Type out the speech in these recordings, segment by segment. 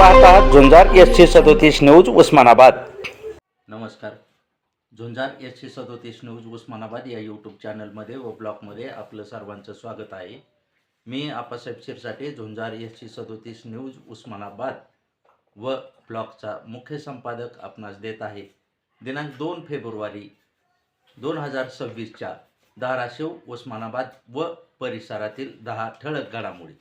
पाहत आहात झुंजार S C सदोतीस न्यूज उस्मानाबाद. नमस्कार. झुंजार एस सी सदोतीस न्यूज उस्मानाबाद या यूट्यूब चॅनलमध्ये व ब्लॉगमध्ये आपलं सर्वांचं स्वागत आहे. मी आपासाहेब शिरसाटे झुंजार एस सी सदोतीस न्यूज उस्मानाबाद व ब्लॉगचा मुख्य संपादक आपणास देत आहे. दिनांक दोन फेब्रुवारी दोन हजार सव्वीसच्या धाराशिव उस्मानाबाद व परिसरातील दहा ठळक घडामोडी.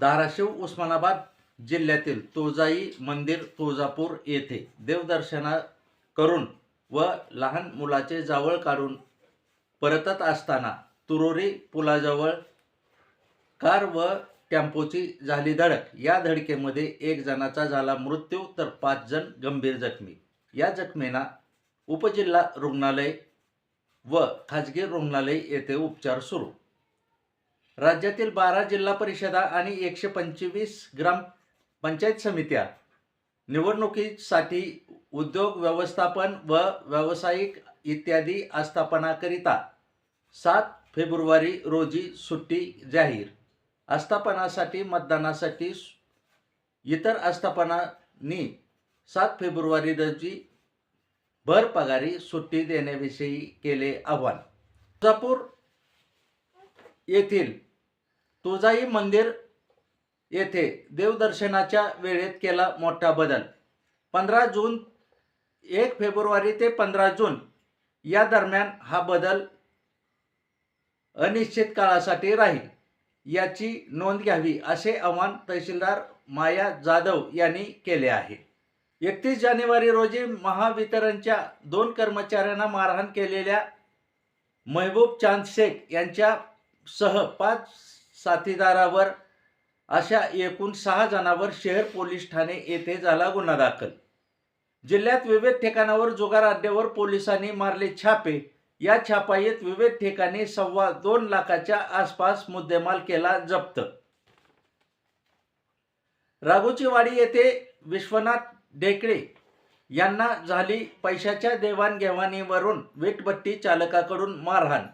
धाराशिव उस्मानाबाद जिल्ह्यातील तुळजाई मंदिर तुळजापूर येथे देवदर्शना करून व लहान मुलाचे जावळ काढून परतत असताना तुरोरी पुलाजवळ कार व टेम्पोची झाली धडक. या धडकेमध्ये एक जणाचा झाला मृत्यू तर पाच जण गंभीर जखमी. या जखमींना उपजिल्हा रुग्णालय व खाजगी रुग्णालय येथे उपचार सुरू. राज्यातील बारा जिल्हा परिषदा आणि एकशे पंचवीस ग्राम पंचायत समित्या निवडणुकीसाठी उद्योग व्यवस्थापन व व्यावसायिक इत्यादी आस्थापनाकरिता सात फेब्रुवारी रोजी सुट्टी जाहीर. आस्थापनासाठी मतदानासाठी इतर आस्थापनांनी सात फेब्रुवारी रोजी भर पगारी सुट्टी देण्याविषयी केले आव्हान. तुळजापूर येथील तुळजाई मंदिर येथे देवदर्शनाच्या वेळेत केला मोठा बदल. पंधरा जून एक फेब्रुवारी ते पंधरा जून या दरम्यान हा बदल अनिश्चित काळासाठी राहील याची नोंद घ्यावी असे आवाहन तहसीलदार माया जाधव यांनी केले आहे. एकतीस जानेवारी रोजी महावितरणच्या दोन कर्मचाऱ्यांना मारहाण केलेल्या महबूब चांद शेख यांच्या सह पाच साथीदारावर अशा एकूण सहा जणांवर शहर पोलीस ठाणे येथे झाला गुन्हा दाखल. जिल्ह्यात विविध ठिकाणावर जुगार अड्ड्यावर पोलिसांनी मारले छापे. या छापाईत विविध ठिकाणी सव्वा दोन लाखाच्या आसपास मुद्देमाल केला जप्त. राघोचीवाडी येथे विश्वनाथ ढेकळे यांना झाली पैशाच्या देवाणघेवाणीवरून वीटभट्टी चालकाकडून मारहाण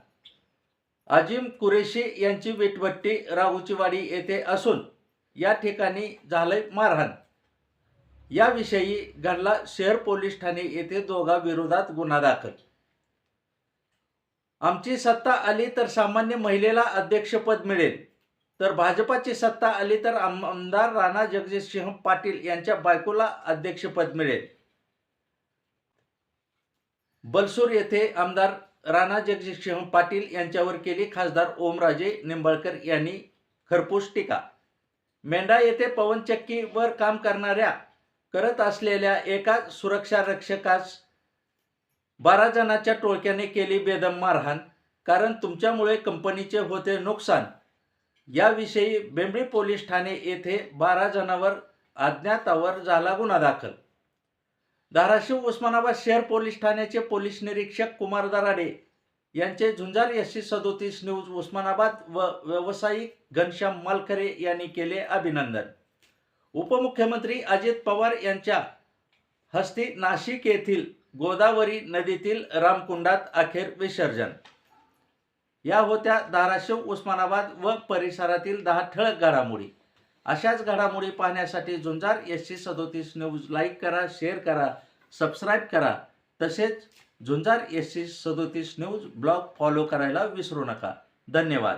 अजिम कुरेशी यांची वीटभट्टी राहुचीवाडी येथे असून या ठिकाणी झालंय मारहाण. याविषयी घडला शहर पोलीस ठाणे येथे दोघा विरोधात गुन्हा दाखल. आमची सत्ता आली तर सामान्य महिलेला अध्यक्षपद मिळेल. तर भाजपाची सत्ता आली तर आमदार राणा जगजितसिंह पाटील यांच्या बायकोला अध्यक्षपद मिळेल. बलसूर येथे आमदार राणा जगजितसिंह पाटील यांच्यावर केली खासदार ओमराजे निंबाळकर यांनी खरपूस टीका. मेंढा येथे पवनचक्कीवर काम करणाऱ्या करत असलेल्या एका सुरक्षा रक्षकास बारा जणांच्या टोळक्याने केली बेदम मारहाण कारण तुमच्यामुळे कंपनीचे होते नुकसान. याविषयी बेंबळी पोलीस ठाणे येथे बारा जणांवर अज्ञातावर झाला गुन्हा दाखल. धाराशिव उस्मानाबाद शहर पोलीस ठाण्याचे पोलीस निरीक्षक कुमार दराडे यांचे झुंजार एस सी सदोतीस न्यूज उस्मानाबाद व व्यावसायिक घनश्याम मालकरे यांनी केले अभिनंदन. उपमुख्यमंत्री अजित पवार यांच्या हस्ते नाशिक येथील गोदावरी नदीतील रामकुंडात अखेर विसर्जन. या होत्या धाराशिव उस्मानाबाद व परिसरातील दहा ठळक घडामोडी. अशाच घडामोडी पाहण्यासाठी झुंजार एस सी सदोतीस न्यूज लाईक करा शेअर करा सबस्क्राईब करा. तसेच झुंजार एस सी सदोतीस न्यूज ब्लॉग फॉलो करायला विसरू नका. धन्यवाद.